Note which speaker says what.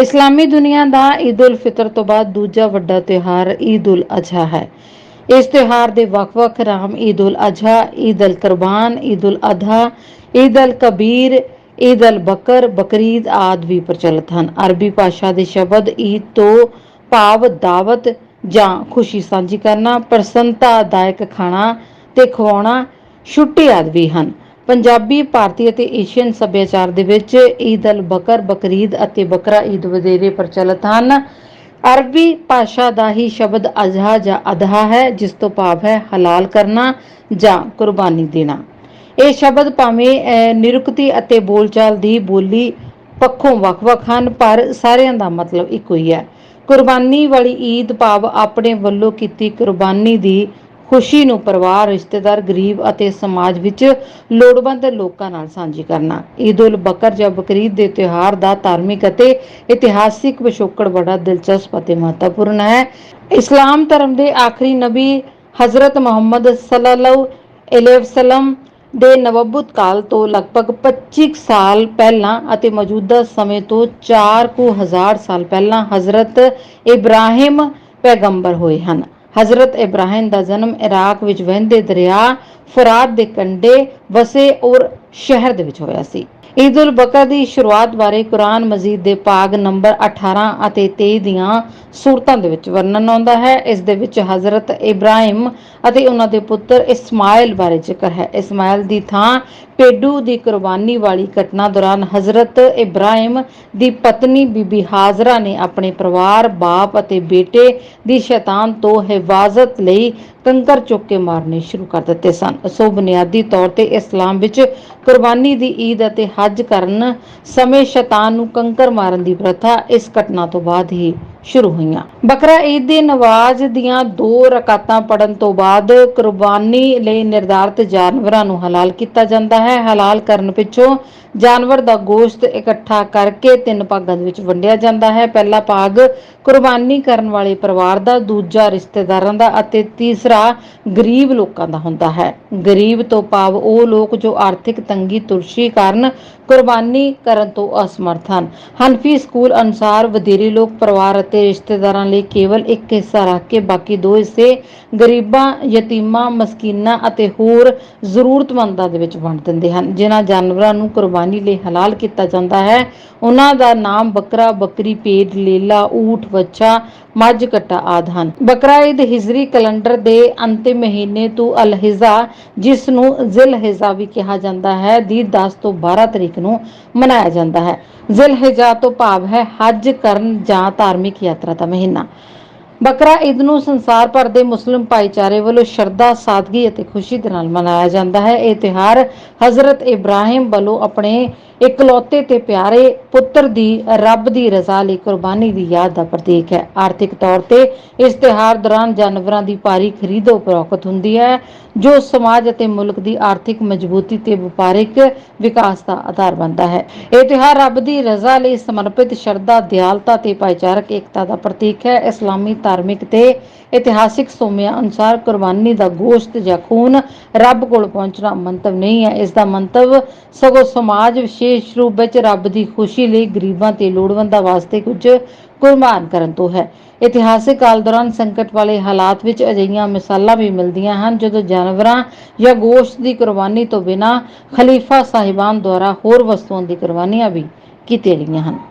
Speaker 1: ਇਸਲਾਮੀ ਦੁਨੀਆ ਦਾ ਈਦ ਉਲ ਫਿਤਰ ਤੋਂ ਬਾਅਦ ਦੂਜਾ ਵੱਡਾ ਤਿਉਹਾਰ ਈਦ ਉਲ ਅਜ਼ਹਾ ਹੈ। ਇਸ ਤਿਉਹਾਰ ਦੇ ਵੱਖ-ਵੱਖ ਨਾਮ ਈਦ ਉਲ ਅਜ਼ਹਾ, ਈਦ ਅਲ ਕੁਰਬਾਨ, ਈਦ ਉਲ ਅਧਾ, ਈਦ ਅਲ ਕਬੀਰ, ਈਦ ਅਲ ਬਕਰ, ਬਕਰੀਦ ਆਦਿ ਵੀ ਪ੍ਰਚਲਿਤ ਹਨ। ਅਰਬੀ ਭਾਸ਼ਾ ਦੇ ਸ਼ਬਦ ਈਦ ਤੋਂ ਭਾਵ ਦਾਵਤ ਜਾਂ ਖੁਸ਼ੀ ਸਾਂਝੀ ਕਰਨਾ ਪ੍ਰਸੰਨਤਾ ਦਾਇਕ ਖਾਣਾ ਤੇ ਖਵਾਉਣਾ, ਛੁੱਟੀ ਆਦਿ ਵੀ ਹਨ। ਪੰਜਾਬੀ ਭਾਰਤੀ ਅਤੇ ਏਸ਼ੀਅਨ ਸੱਭਿਆਚਾਰ ਦੇ ਵਿੱਚ ਈਦ ਅਲ ਬਕਰ ਬਕਰੀਦ ਅਤੇ ਬਕਰਾ ਈਦ ਵਧੇਰੇ ਪ੍ਰਚਲਿਤ ਹਨ। ਅਰਬੀ ਭਾਸ਼ਾ ਦਾ ਹੀ ਸ਼ਬਦ ਅਜ਼ਹਾ ਜਾਂ ਅਧਹਾ ਹੈ ਜਿਸ ਤੋਂ ਭਾਵ ਹੈ ਹਲਾਲ ਕਰਨਾ ਜਾਂ ਕੁਰਬਾਨੀ ਦੇਣਾ। ਇਹ ਸ਼ਬਦ ਭਾਵੇਂ ਅਹ, ਨਿਰੁਕਤੀ ਅਤੇ ਬੋਲਚਾਲ ਦੀ ਬੋਲੀ ਪੱਖੋਂ ਵੱਖ-ਵੱਖ ਹਨ ਪਰ ਸਾਰਿਆਂ ਦਾ ਮਤਲਬ ਇੱਕੋ ਹੀ ਹੈ। ਕੁਰਬਾਨੀ ਵਾਲੀ ਈਦ ਭਾਵ ਆਪਣੇ ਵੱਲੋਂ ਕੀਤੀ ਕੁਰਬਾਨੀ ਦੀ ਖੁਸ਼ੀ ਨੂੰ ਪਰਿਵਾਰ, ਰਿਸ਼ਤੇਦਾਰ, ਗਰੀਬ ਅਤੇ ਸਮਾਜ ਵਿੱਚ ਲੋੜਵੰਦ ਲੋਕਾਂ ਨਾਲ ਸਾਂਝੀ ਕਰਨਾ। ਈਦ ਉਲ ਬਕਰ ਜਾਂ ਬਕਰੀਦ ਦੇ ਤਿਉਹਾਰ ਦਾ ਧਾਰਮਿਕ ਅਤੇ ਇਤਿਹਾਸਿਕ ਪਿਛੋਕੜ ਬੜਾ ਦਿਲਚਸਪ ਅਤੇ ਮਹੱਤਵਪੂਰਨ ਹੈ। ਇਸਲਾਮ ਧਰਮ ਦੇ ਆਖਰੀ ਨਬੀ ਹਜ਼ਰਤ ਮੁਹੰਮਦ ਸੱਲੱਲਾਹੁ ਅਲੈਹਿ ਵਸੱਲਮ ਦੇ ਨਵਬੁੱਤ ਕਾਲ ਤੋਂ ਲਗਭਗ 25 ਸਾਲ ਪਹਿਲਾਂ ਅਤੇ ਮੌਜੂਦਾ ਸਮੇਂ ਤੋਂ 4 ਕੁ ਹਜ਼ਾਰ ਸਾਲ ਪਹਿਲਾਂ ਹਜ਼ਰਤ ਇਬਰਾਹਿਮ ਪੈਗੰਬਰ ਹੋਏ ਹਨ। ਹਜ਼ਰਤ ਇਬਰਾਹਿਮ ਦਾ ਜਨਮ ਇਰਾਕ ਵਿੱਚ ਵਹਿੰਦੇ ਦਰਿਆ ਫਰਾਤ ਦੇ ਕੰਢੇ ਵਸੇ ਔਰ ਸ਼ਹਿਰ ਦੇ ਵਿੱਚ ਹੋਇਆ ਸੀ। ਈਦ ਬਕਰ ਦੀ ਸ਼ੁਰੂਆਤ ਬਾਰੇ ਕੁਰਾਨ ਮਜੀਦ ਦੇ ਪਾਗ ਨੰਬਰ 18 ਅਤੇ 23 ਦੀਆਂ ਸੂਰਤਾਂ ਦੇ ਵਿੱਚ ਵਰਣਨ ਆਉਂਦਾ ਹੈ। ਇਸ ਦੇ ਵਿੱਚ ਹਜ਼ਰਤ ਇਬਰਾਹਿਮ ਅਤੇ ਉਹਨਾਂ ਦੇ ਪੁੱਤਰ ਇਸਮਾਇਲ ਬਾਰੇ ਜ਼ਿਕਰ ਹੈ। ਇਸਮਾਇਲ ਦੀ ਥਾਂ ਪੇਡੂ ਦੀ ਕੁਰਬਾਨੀ ਵਾਲੀ ਘਟਨਾ ਦੌਰਾਨ ਹਜ਼ਰਤ ਇਬਰਾਹਿਮ ਦੀ ਪਤਨੀ ਬੀਬੀ ਹਾਜ਼ਰਾ ਨੇ ਆਪਣੇ ਪਰਿਵਾਰ, ਬਾਪ ਅਤੇ ਬੇਟੇ ਦੀ ਸ਼ੈਤਾਨ ਤੋਂ ਹਿਫਾਜ਼ਤ ਲਈ ਕੰਕਰ ਚੁੱਕ ਕੇ ਮਾਰਨੇ ਸ਼ੁਰੂ ਕਰ ਦਿੱਤੇ ਸਨ। ਸੋ ਬੁਨਿਆਦੀ ਤੌਰ ਤੇ ਇਸਲਾਮ ਵਿੱਚ ਕੁਰਬਾਨੀ ਦੀ ਈਦ ਅਤੇ ਹੱਜ ਕਰਨ ਸਮੇਂ ਸ਼ੈਤਾਨ ਨੂੰ ਕੰਕਰ ਮਾਰਨ ਦੀ ਪ੍ਰਥਾ ਇਸ ਘਟਨਾ ਤੋਂ ਬਾਅਦ ਹੀ ਸ਼ੁਰੂ ਹੋਈਆਂ। ਬਕਰਾ ਈਦ ਦੀ ਨਵਾਜ਼ ਦੀਆਂ ਦੋ ਰਕਾਤਾਂ ਪੜਨ ਤੋਂ ਬਾਅਦ ਕੁਰਬਾਨੀ ਲਈ ਨਿਰਧਾਰਤ ਜਾਨਵਰਾਂ ਨੂੰ ਹਲਾਲ ਕੀਤਾ ਜਾਂਦਾ ਹੈ। ਹਲਾਲ ਕਰਨ ਪਿੱਛੋਂ ਜਾਨਵਰ ਦਾ ਗੋਸ਼ਤ ਇਕੱਠਾ ਕਰਕੇ ਤਿੰਨ ਭਾਗਾਂ ਦੇ ਵਿੱਚ ਵੰਡਿਆ ਜਾਂਦਾ ਹੈ। ਪਹਿਲਾ ਭਾਗ ਕੁਰਬਾਨੀ ਕਰਨ ਵਾਲੇ ਪਰਿਵਾਰ ਦਾ, ਦੂਜਾ ਰਿਸ਼ਤੇਦਾਰਾਂ ਦਾ ਅਤੇ ਤੀਸਰਾ ਗਰੀਬ ਲੋਕਾਂ ਦਾ ਹੁੰਦਾ ਹੈ। ਗਰੀਬ ਤੋਂ ਭਾਵ ਉਹ ਲੋਕ ਜੋ ਆਰਥਿਕ ਤੰਗੀ ਤੁਰਸ਼ੀ ਕਾਰਨ ਕੁਰਬਾਨੀ ਕਰਨ ਤੋਂ ਅਸਮਰਥ ਹਨ। ਹਨਫੀ ਸਕੂਲ ਅਨੁਸਾਰ ਵਧੇਰੇ ਲੋਕ ਪਰਿਵਾਰ ਅਤੇ ਰਿਸ਼ਤੇਦਾਰਾਂ ਲਈ ਕੇਵਲ ਇੱਕ ਹਿੱਸਾ ਰੱਖ ਕੇ ਬਾਕੀ ਦੋ ਹਿੱਸੇ ਗਰੀਬਾਂ, ਯਤੀਮਾਂ, ਮਸਕੀਨਾਂ ਅਤੇ ਹੋਰ ਜ਼ਰੂਰਤਮੰਦਾਂ ਦੇ ਵਿੱਚ ਵੰਡ ਦਿੰਦੇ ਹਨ। ਜਿਨ੍ਹਾਂ ਜਾਨਵਰਾਂ ਨੂੰ ਕੁਰਬਾਨੀ ਲਈ ਹਲਾਲ ਕੀਤਾ ਜਾਂਦਾ ਹੈ, ਉਹਨਾਂ ਦਾ ਨਾਮ ਬੱਕਰਾ, ਬੱਕਰੀ, ਭੇਡ, ਲੇਲਾ, ਊਠ, ਵੱਛਾ ਮੱਝ ਕੱਟਾ ਆਦਿ ਹਨ। ਬਕਰਾ ਈਦ ਹਿਜਰੀ ਕੈਲੰਡਰ ਦੇ ਅੰਤਿਮ ਮਹੀਨੇ ਤੋਂ ਅਲ ਜਿਸ ਨੂੰ ਜ਼ਿਲ ਵੀ ਕਿਹਾ ਜਾਂਦਾ ਹੈ, ਦੀ 10 ਤੋਂ 12 ਤਰੀਕ ਨੂੰ ਮਨਾਇਆ ਜਾਂਦਾ ਹੈ। ਜ਼ਿਲ ਤੋਂ ਭਾਵ ਹੈ ਹਜ ਕਰਨ ਜਾਂ ਧਾਰਮਿਕ ਯਾਤਰਾ ਦਾ ਮਹੀਨਾ। ਬਕਰਾ ਈਦ ਨੂੰ ਸੰਸਾਰ ਭਰ ਦੇ ਮੁਸਲਿਮ ਭਾਈਚਾਰੇ ਵੱਲੋਂ ਸ਼ਰਧਾ, ਸਾਦਗੀ ਅਤੇ ਖੁਸ਼ੀ ਦੇ ਨਾਲ ਮਨਾਇਆ ਜਾਂਦਾ ਹੈ। ਇਹ ਤਿਉਹਾਰ ਹਜ਼ਰਤ ਇਬਰਾਹਿਮ ਵੱਲੋਂ ਆਪਣੇ ਇਕਲੌਤੇ ਤੇ ਪਿਆਰੇ ਪੁੱਤਰ ਦੀ, ਰੱਬ ਦੀ ਰਜ਼ਾ ਲਈ ਕੁਰਬਾਨੀ ਦੀ ਯਾਦ ਦਾ ਪ੍ਰਤੀਕ ਹੈ। ਆਰਥਿਕ ਤੌਰ ਤੇ ਇਸ ਤਿਉਹਾਰ ਦੌਰਾਨ ਜਾਨਵਰਾਂ ਦੀ ਭਾਰੀ ਖਰੀਦੋ ਫਰੋਖਤ ਹੁੰਦੀ ਹੈ, ਜੋ ਸਮਾਜ ਅਤੇ ਮੁਲਕ ਦੀ ਆਰਥਿਕ ਮਜ਼ਬੂਤੀ ਤੇ ਵਪਾਰਿਕ ਵਿਕਾਸ ਦਾ ਆਧਾਰ ਬਣਦਾ ਹੈ। ਇਹ ਤਿਉਹਾਰ ਰੱਬ ਦੀ ਰਜ਼ਾ ਲਈ ਸਮਰਪਿਤ, ਸ਼ਰਧਾ, ਦਿਆਲਤਾ ਤੇ ਭਾਈਚਾਰਕ ਏਕਤਾ ਦਾ ਪ੍ਰਤੀਕ ਹੈ। ਇਸਲਾਮੀ ਧਾਰਮਿਕ ਤੇ ਇਤਿਹਾਸਿਕ ਸੋਮਿਆਂ ਅਨੁਸਾਰ ਕੁਰਬਾਨੀ ਦਾ ਗੋਸ਼ਤ ਜਾਂ ਖੂਨ ਰੱਬ ਕੋਲ ਪਹੁੰਚਣਾ ਮੰਤਵ ਨਹੀਂ ਹੈ। ਇਸ ਦਾ ਮੰਤਵ ਸਗੋਂ ਸਮਾਜ ਵਿਸ਼ੇਸ਼ ਰੂਪ ਵਿੱਚ ਰੱਬ ਦੀ ਖੁਸ਼ੀ ਲਈ ਗਰੀਬਾਂ ਤੇ ਲੋੜਵੰਦਾਂ ਵਾਸਤੇ ਕੁਝ ਕੁਰਬਾਨ ਕਰਨ ਤੋਂ ਹੈ। ਇਤਿਹਾਸਿਕ ਕਾਲ ਦੌਰਾਨ ਸੰਕਟ ਵਾਲੇ ਹਾਲਾਤ ਵਿੱਚ ਅਜਿਹੀਆਂ ਮਿਸਾਲਾਂ ਵੀ ਮਿਲਦੀਆਂ ਹਨ, ਜਦੋਂ ਜਾਨਵਰਾਂ ਜਾਂ ਗੋਸ਼ਤ ਦੀ ਕੁਰਬਾਨੀ ਤੋਂ ਬਿਨਾਂ ਖਲੀਫਾ ਸਾਹਿਬਾਨ ਦੁਆਰਾ ਹੋਰ ਵਸਤੂਆਂ ਦੀ ਕੁਰਬਾਨੀਆਂ ਵੀ ਕੀਤੀਆਂ ਗਈਆਂ ਹਨ।